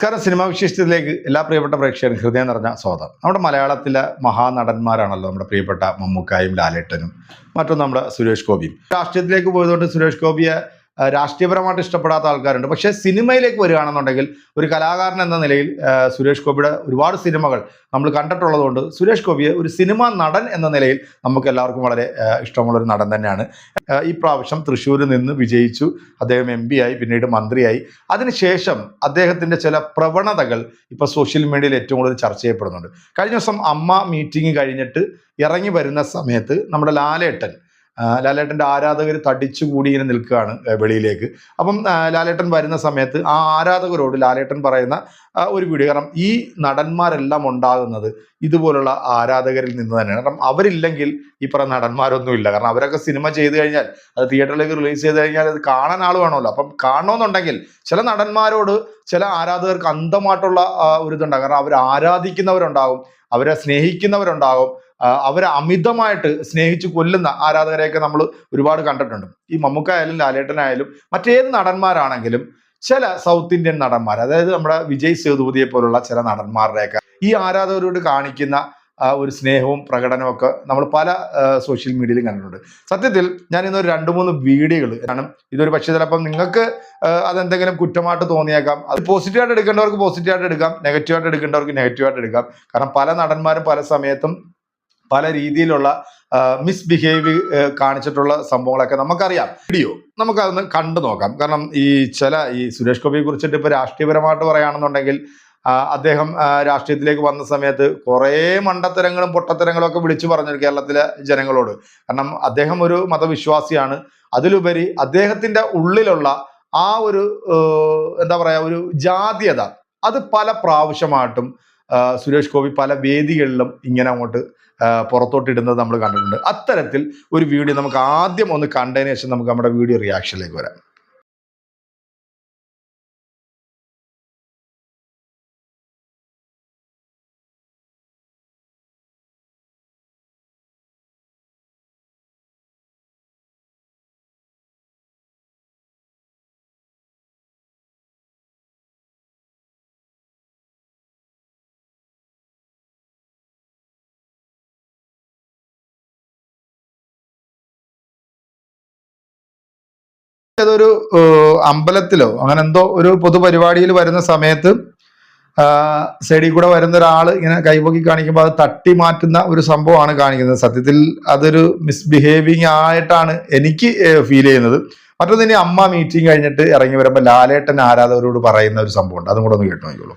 നമസ്കാരം സിനിമാ വിശേഷത്തിലേക്ക് എല്ലാ പ്രിയപ്പെട്ട പ്രേക്ഷകരും ഹൃദയം നിറഞ്ഞ സ്വാഗതം. നമ്മുടെ മലയാളത്തിലെ മഹാനടന്മാരാണല്ലോ നമ്മുടെ പ്രിയപ്പെട്ട മമ്മൂക്കായും ലാലേട്ടനും. മറ്റൊന്ന് നമ്മുടെ സുരേഷ് ഗോപിയും. രാഷ്ട്രീയത്തിലേക്ക് പോയതുകൊണ്ട് സുരേഷ് ഗോപിയെ രാഷ്ട്രീയപരമായിട്ട് ഇഷ്ടപ്പെടാത്ത ആൾക്കാരുണ്ട്. പക്ഷേ സിനിമയിലേക്ക് വരികയാണെന്നുണ്ടെങ്കിൽ ഒരു കലാകാരൻ എന്ന നിലയിൽ സുരേഷ് ഗോപിയുടെ ഒരുപാട് സിനിമകൾ നമ്മൾ കണ്ടിട്ടുള്ളതുകൊണ്ട് സുരേഷ് ഗോപിയെ ഒരു സിനിമാ നടൻ എന്ന നിലയിൽ നമുക്ക് എല്ലാവർക്കും വളരെ ഇഷ്ടമുള്ളൊരു നടൻ തന്നെയാണ്. ഈ പ്രാവശ്യം തൃശ്ശൂരിൽ നിന്ന് വിജയിച്ചു. അദ്ദേഹം എം ആയി പിന്നീട് മന്ത്രിയായി. അതിനുശേഷം അദ്ദേഹത്തിന്റെ ചില പ്രവണതകൾ ഇപ്പോൾ സോഷ്യൽ മീഡിയയിൽ ഏറ്റവും കൂടുതൽ ചർച്ച ചെയ്യപ്പെടുന്നുണ്ട്. കഴിഞ്ഞ ദിവസം അമ്മ മീറ്റിംഗ് കഴിഞ്ഞിട്ട് ഇറങ്ങി വരുന്ന സമയത്ത് നമ്മുടെ ലാലേട്ടൻ ലാലേട്ടന്റെ ആരാധകർ തടിച്ചുകൂടി ഇങ്ങനെ നിൽക്കുകയാണ് വെളിയിലേക്ക്. അപ്പം ലാലേട്ടൻ വരുന്ന സമയത്ത് ആ ആരാധകരോട് ലാലേട്ടൻ പറയുന്ന ഒരു വീഡിയോ. കാരണം ഈ നടന്മാരെല്ലാം ഉണ്ടാകുന്നത് ഇതുപോലുള്ള ആരാധകരിൽ നിന്ന് തന്നെയാണ്. കാരണം അവരില്ലെങ്കിൽ ഈ പറയുന്ന നടന്മാരൊന്നും ഇല്ല. കാരണം അവരൊക്കെ സിനിമ ചെയ്തു കഴിഞ്ഞാൽ അത് തിയേറ്ററിലേക്ക് റിലീസ് ചെയ്ത് കഴിഞ്ഞാൽ അത് കാണാൻ ആൾ വേണമല്ലോ. അപ്പം കാണണമെന്നുണ്ടെങ്കിൽ ചില നടന്മാരോട് ചില ആരാധകർക്ക് അന്ധമായിട്ടുള്ള ഒരു ഇതുണ്ടാകും. കാരണം അവർ ആരാധിക്കുന്നവരുണ്ടാകും അവരെ സ്നേഹിക്കുന്നവരുണ്ടാകും അവരെ അമിതമായിട്ട് സ്നേഹിച്ച് കൊല്ലുന്ന ആരാധകരെയൊക്കെ നമ്മൾ ഒരുപാട് കണ്ടിട്ടുണ്ട്. ഈ മമ്മൂക്കായാലും ലാലേട്ടനായാലും മറ്റേത് നടന്മാരാണെങ്കിലും ചില സൗത്ത് ഇന്ത്യൻ നടന്മാർ അതായത് നമ്മുടെ വിജയ് സേതുപതിയെ പോലുള്ള ചില നടന്മാരുടെയൊക്കെ ഈ ആരാധകരോട് കാണിക്കുന്ന ഒരു സ്നേഹവും പ്രകടനവും ഒക്കെ നമ്മൾ പല സോഷ്യൽ മീഡിയയിലും കണ്ടിട്ടുണ്ട്. സത്യത്തിൽ ഞാൻ ഇന്നൊരു രണ്ട് മൂന്ന് വീഡിയോകൾ കാരണം ഇതൊരു പക്ഷേ ചിലപ്പം നിങ്ങൾക്ക് അതെന്തെങ്കിലും കുറ്റമായിട്ട് തോന്നിയേക്കാം. അത് പോസിറ്റീവായിട്ട് എടുക്കേണ്ടവർക്ക് പോസിറ്റീവായിട്ട് എടുക്കാം നെഗറ്റീവായിട്ട് എടുക്കേണ്ടവർക്ക് നെഗറ്റീവായിട്ട് എടുക്കാം. കാരണം പല നടന്മാരും പല സമയത്തും പല രീതിയിലുള്ള മിസ്ബിഹേവ് കാണിച്ചിട്ടുള്ള സംഭവങ്ങളൊക്കെ നമുക്കറിയാം. വീഡിയോ നമുക്കതൊന്ന് കണ്ടു നോക്കാം. കാരണം ഈ ചില ഈ സുരേഷ് ഗോപിയെ കുറിച്ചിട്ട് ഇപ്പോൾ രാഷ്ട്രീയപരമായിട്ട് പറയുകയാണെന്നുണ്ടെങ്കിൽ അദ്ദേഹം രാഷ്ട്രീയത്തിലേക്ക് വന്ന സമയത്ത് കുറേ മണ്ടത്തരങ്ങളും പൊട്ടത്തരങ്ങളും ഒക്കെ വിളിച്ചു പറഞ്ഞു കേരളത്തിലെ ജനങ്ങളോട്. കാരണം അദ്ദേഹം ഒരു മതവിശ്വാസിയാണ്. അതിലുപരി അദ്ദേഹത്തിന്റെ ഉള്ളിലുള്ള ആ ഒരു എന്താ പറയുക ഒരു ജാതീയത അത് പല പ്രാവശ്യമായിട്ടും സുരേഷ് ഗോപി പല വേദികളിലും ഇങ്ങനെ അങ്ങോട്ട് പുറത്തോട്ടിടുന്നത് നമ്മൾ കണ്ടിട്ടുണ്ട്. അത്തരത്തിൽ ഒരു വീഡിയോ നമുക്ക് ആദ്യം ഒന്ന് കണ്ടതിന് ശേഷം നമുക്ക് നമ്മുടെ വീഡിയോ റിയാക്ഷനിലേക്ക് വരാം. അതൊരു അമ്പലത്തിലോ അങ്ങനെ എന്തോ ഒരു പൊതുപരിപാടിയിൽ വരുന്ന സമയത്ത് സൈഡിൽ കൂടെ വരുന്ന ഒരാൾ ഇങ്ങനെ കൈപൊക്കി കാണിക്കുമ്പോൾ അത് തട്ടി മാറ്റുന്ന ഒരു സംഭവമാണ് കാണിക്കുന്നത്. സത്യത്തിൽ അതൊരു മിസ്ബിഹേവിങ് ആയിട്ടാണ് എനിക്ക് ഫീൽ ചെയ്യുന്നത്. മറ്റൊന്ന് ഇനി അമ്മ മീറ്റിംഗ് കഴിഞ്ഞിട്ട് ഇറങ്ങി വരുമ്പോൾ ലാലേട്ടൻ ആരാധകരോട് പറയുന്ന ഒരു സംഭവമുണ്ട്. അതും കൂടെ ഒന്ന് കേട്ടു നോക്കിക്കോളൂ.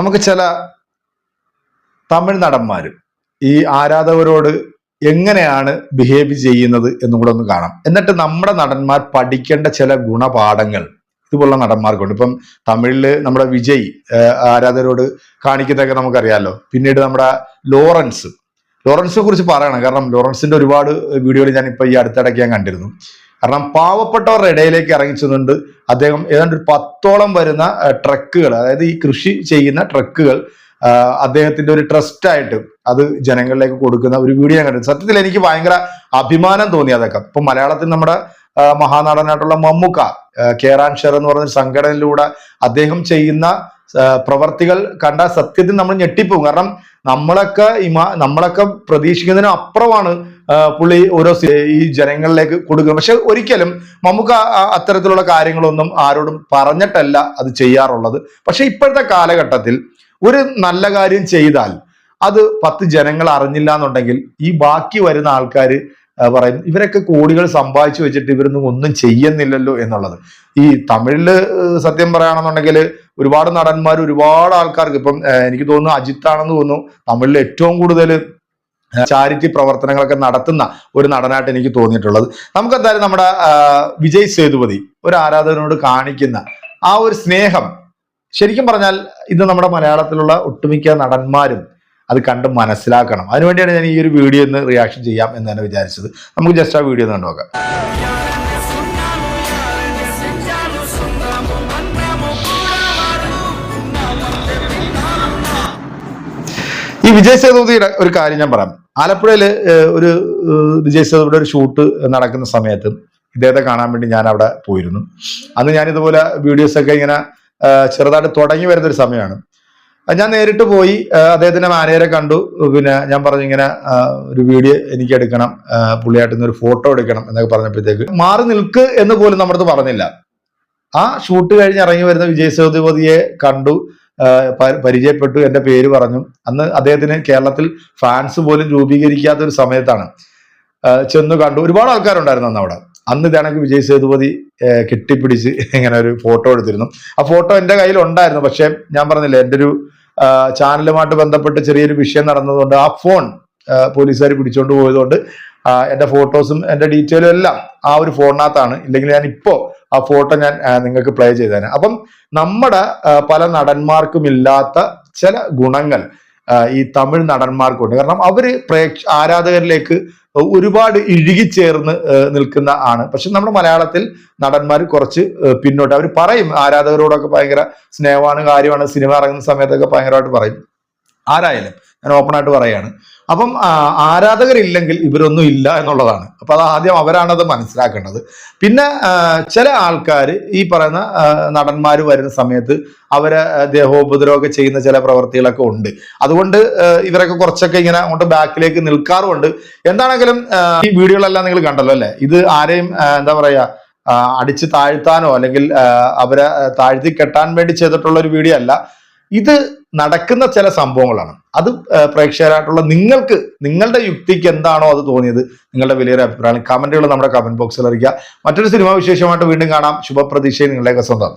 നമുക്ക് ചില തമിഴ് നടന്മാർ ഈ ആരാധകരോട് എങ്ങനെയാണ് ബിഹേവ് ചെയ്യുന്നത് എന്നും കൂടെ ഒന്ന് കാണാം. എന്നിട്ട് നമ്മുടെ നടന്മാർ പഠിക്കേണ്ട ചില ഗുണപാഠങ്ങൾ ഇതുപോലുള്ള നടന്മാർക്കുണ്ട്. ഇപ്പം തമിഴിൽ നമ്മുടെ വിജയ് ആരാധകരോട് കാണിക്കുന്നതൊക്കെ നമുക്കറിയാമല്ലോ പിന്നീട് നമ്മുടെ ലോറൻസ്. ലോറൻസിനെ കുറിച്ച് പറയണം. കാരണം ലോറൻസിന്റെ ഒരുപാട് വീഡിയോകൾ ഞാൻ ഇപ്പൊ ഈ അടുത്തിടയ്ക്ക് ഞാൻ കണ്ടിരുന്നു. കാരണം പാവപ്പെട്ടവരുടെ ഇടയിലേക്ക് ഇറങ്ങിച്ചെന്നുണ്ട്. അദ്ദേഹം ഏതാണ്ട് ഒരു പത്തോളം വരുന്ന ട്രക്കുകൾ അതായത് ഈ കൃഷി ചെയ്യുന്ന ട്രക്കുകൾ അദ്ദേഹത്തിന്റെ ഒരു ട്രസ്റ്റായിട്ട് അത് ജനങ്ങളിലേക്ക് കൊടുക്കുന്ന ഒരു വീഡിയോ ഞാൻ കണ്ടു സത്യത്തിൽ എനിക്ക് ഭയങ്കര അഭിമാനം തോന്നി അതൊക്കെ. ഇപ്പൊ മലയാളത്തിൽ നമ്മുടെ മഹാനടനായിട്ടുള്ള മമ്മൂക്ക കേരാൻ ഷെർ എന്ന് പറഞ്ഞ സംഘടനയിലൂടെ അദ്ദേഹം ചെയ്യുന്ന പ്രവർത്തികൾ കണ്ട സത്യത്തിൽ നമ്മൾ ഞെട്ടിപ്പോകും. കാരണം നമ്മളൊക്കെ ഇമാ നമ്മളൊക്കെ പ്രതീക്ഷിക്കുന്നതിനും അപ്പുറമാണ് പുള്ളി ഓരോ ഈ ജനങ്ങളിലേക്ക് കൊടുക്കുക പക്ഷെ ഒരിക്കലും നമുക്ക് അത്തരത്തിലുള്ള കാര്യങ്ങളൊന്നും ആരോടും പറഞ്ഞിട്ടല്ല അത് ചെയ്യാറുള്ളത്. പക്ഷെ ഇപ്പോഴത്തെ കാലഘട്ടത്തിൽ ഒരു നല്ല കാര്യം ചെയ്താൽ അത് പത്ത് ജനങ്ങൾ അറിഞ്ഞില്ല എന്നുണ്ടെങ്കിൽ ഈ ബാക്കി വരുന്ന ആൾക്കാർ പറയും ഇവരൊക്കെ കോടികൾ സമ്പാദിച്ചു വെച്ചിട്ട് ഇവരൊന്നും ഒന്നും ചെയ്യുന്നില്ലല്ലോ എന്നുള്ളത്. ഈ തമിഴിൽ സത്യം പറയുകയാണെന്നുണ്ടെങ്കിൽ ഒരുപാട് നടന്മാർ ഒരുപാട് ആൾക്കാർക്ക് ഇപ്പം എനിക്ക് തോന്നുന്നു അജിത്താണെന്ന് തോന്നുന്നു തമിഴിൽ ഏറ്റവും കൂടുതൽ ചാരിറ്റി പ്രവർത്തനങ്ങളൊക്കെ നടത്തുന്ന ഒരു നടനായിട്ട് എനിക്ക് തോന്നിയിട്ടുള്ളത്. നമുക്കെന്തായാലും നമ്മുടെ വിജയ് സേതുപതി ഒരു ആരാധകനോട് കാണിക്കുന്ന ആ ഒരു സ്നേഹം ശരിക്കും പറഞ്ഞാൽ ഇത് നമ്മുടെ മലയാളത്തിലുള്ള ഒട്ടുമിക്ക നടന്മാരും അത് കണ്ട് മനസ്സിലാക്കണം. അതിനുവേണ്ടിയാണ് ഞാൻ ഈ ഒരു വീഡിയോ ഒന്ന് റിയാക്ഷൻ ചെയ്യാം എന്ന് തന്നെ വിചാരിച്ചത്. നമുക്ക് ജസ്റ്റ് ആ വീഡിയോ ഒന്ന് കണ്ടു നോക്കാം. ഈ വിജയ് സേതുപതിയുടെ ഒരു കാര്യം ഞാൻ പറയാം. ആലപ്പുഴയിൽ ഒരു വിജയ് ഒരു ഷൂട്ട് നടക്കുന്ന സമയത്ത് ഇദ്ദേഹത്തെ കാണാൻ വേണ്ടി ഞാൻ അവിടെ പോയിരുന്നു. അന്ന് ഞാൻ ഇതുപോലെ വീഡിയോസ് ഒക്കെ ഇങ്ങനെ ചെറുതായിട്ട് തുടങ്ങി വരുന്ന ഒരു സമയമാണ്. ഞാൻ നേരിട്ട് പോയി അദ്ദേഹത്തിന്റെ മാനേജരെ കണ്ടു. പിന്നെ ഞാൻ പറഞ്ഞു ഇങ്ങനെ ഒരു വീഡിയോ എനിക്ക് എടുക്കണം പുള്ളിയായിട്ട് ഒരു ഫോട്ടോ എടുക്കണം എന്നൊക്കെ പറഞ്ഞപ്പോഴത്തേക്ക് മാറി നിൽക്ക് എന്ന് പോലും നമ്മുടെ അടുത്ത് പറഞ്ഞില്ല. ആ ഷൂട്ട് കഴിഞ്ഞ് ഇറങ്ങി വരുന്ന വിജയ് സേതുപതിയെ കണ്ടു. പരിചയപ്പെട്ടു എന്റെ പേര് പറഞ്ഞു. അന്ന് അദ്ദേഹത്തിന് കേരളത്തിൽ ഫാൻസ് പോലും രൂപീകരിക്കാത്ത ഒരു സമയത്താണ് ചെന്നു കണ്ടു. ഒരുപാട് ആൾക്കാരുണ്ടായിരുന്നു അന്ന് അവിടെ. അന്ന് ഇതാണെങ്കിൽ വിജയ് സേതുപതി കെട്ടിപ്പിടിച്ച് ഇങ്ങനെ ഒരു ഫോട്ടോ എടുത്തിരുന്നു. ആ ഫോട്ടോ എന്റെ കയ്യിൽ ഉണ്ടായിരുന്നു. പക്ഷെ ഞാൻ പറഞ്ഞില്ലേ എന്റെ ഒരു ചാനലുമായിട്ട് ബന്ധപ്പെട്ട് ചെറിയൊരു വിഷയം നടന്നതുകൊണ്ട് ആ ഫോൺ പോലീസുകാർ പിടിച്ചോണ്ട് പോയതുകൊണ്ട് എന്റെ ഫോട്ടോസും എന്റെ ഡീറ്റെയിലും എല്ലാം ആ ഒരു ഫോണിനകത്താണ്. ഇല്ലെങ്കിൽ ഞാൻ ഇപ്പോ ആ ഫോട്ടോ ഞാൻ നിങ്ങൾക്ക് പ്ലേ ചെയ്തേനെ. അപ്പം നമ്മുടെ പല നടന്മാർക്കും ഇല്ലാത്ത ചില ഗുണങ്ങൾ ഈ തമിഴ് നടന്മാർക്കുണ്ട്. കാരണം അവർ പ്രേക്ഷ ആരാധകരിലേക്ക് ഒരുപാട് ഇഴുകിച്ചേർന്ന് ചേർന്ന് നിൽക്കുന്ന ആണ്. പക്ഷെ നമ്മുടെ മലയാളത്തിൽ നടന്മാർ കുറച്ച് പിന്നോട്ട്. അവർ പറയും ആരാധകരോടൊക്കെ ഭയങ്കര സ്നേഹമാണ് കാര്യമാണ് സിനിമ ഇറങ്ങുന്ന സമയത്തൊക്കെ ഭയങ്കരമായിട്ട് പറയും. ആരായാലും. ഞാൻ ഓപ്പൺ ആയിട്ട് പറയാണ്. അപ്പം ആരാധകരില്ലെങ്കിൽ ഇവരൊന്നും ഇല്ല എന്നുള്ളതാണ്. അപ്പൊ അത് ആദ്യം അവരാണത് മനസ്സിലാക്കേണ്ടത്. പിന്നെ ചില ആൾക്കാർ ഈ പറയുന്ന നടന്മാർ വരുന്ന സമയത്ത് അവരെ ദേഹോപദ്രവമൊക്കെ ചെയ്യുന്ന ചില പ്രവൃത്തികളൊക്കെ ഉണ്ട്. അതുകൊണ്ട് ഇവരൊക്കെ കുറച്ചൊക്കെ ഇങ്ങനെ അങ്ങോട്ട് ബാക്കിലേക്ക് നിൽക്കാറുമുണ്ട്. എന്താണെങ്കിലും ഈ വീഡിയോകളെല്ലാം നിങ്ങൾ കണ്ടല്ലോ അല്ലേ? ഇത് ആരെയും എന്താ പറയാ അടിച്ച് താഴ്ത്താനോ അല്ലെങ്കിൽ അവരെ താഴ്ത്തി കെട്ടാൻ വേണ്ടി ചെയ്തിട്ടുള്ള ഒരു വീഡിയോ അല്ല. ഇത് നടക്കുന്ന ചില സംഭവങ്ങളാണ്. അത് പ്രേക്ഷകരായിട്ടുള്ള നിങ്ങൾക്ക് നിങ്ങളുടെ യുക്തിക്ക് എന്താണോ അത് തോന്നിയത് നിങ്ങളുടെ വലിയൊരു അഭിപ്രായം കമന്റുകൾ നമ്മുടെ കമന്റ് ബോക്സിൽ അറിയിക്കുക. മറ്റൊരു സിനിമാ വിശേഷമായിട്ട് വീണ്ടും കാണാം. ശുഭപ്രതീക്ഷയിൽ നിങ്ങളുടെ സ്വന്തം.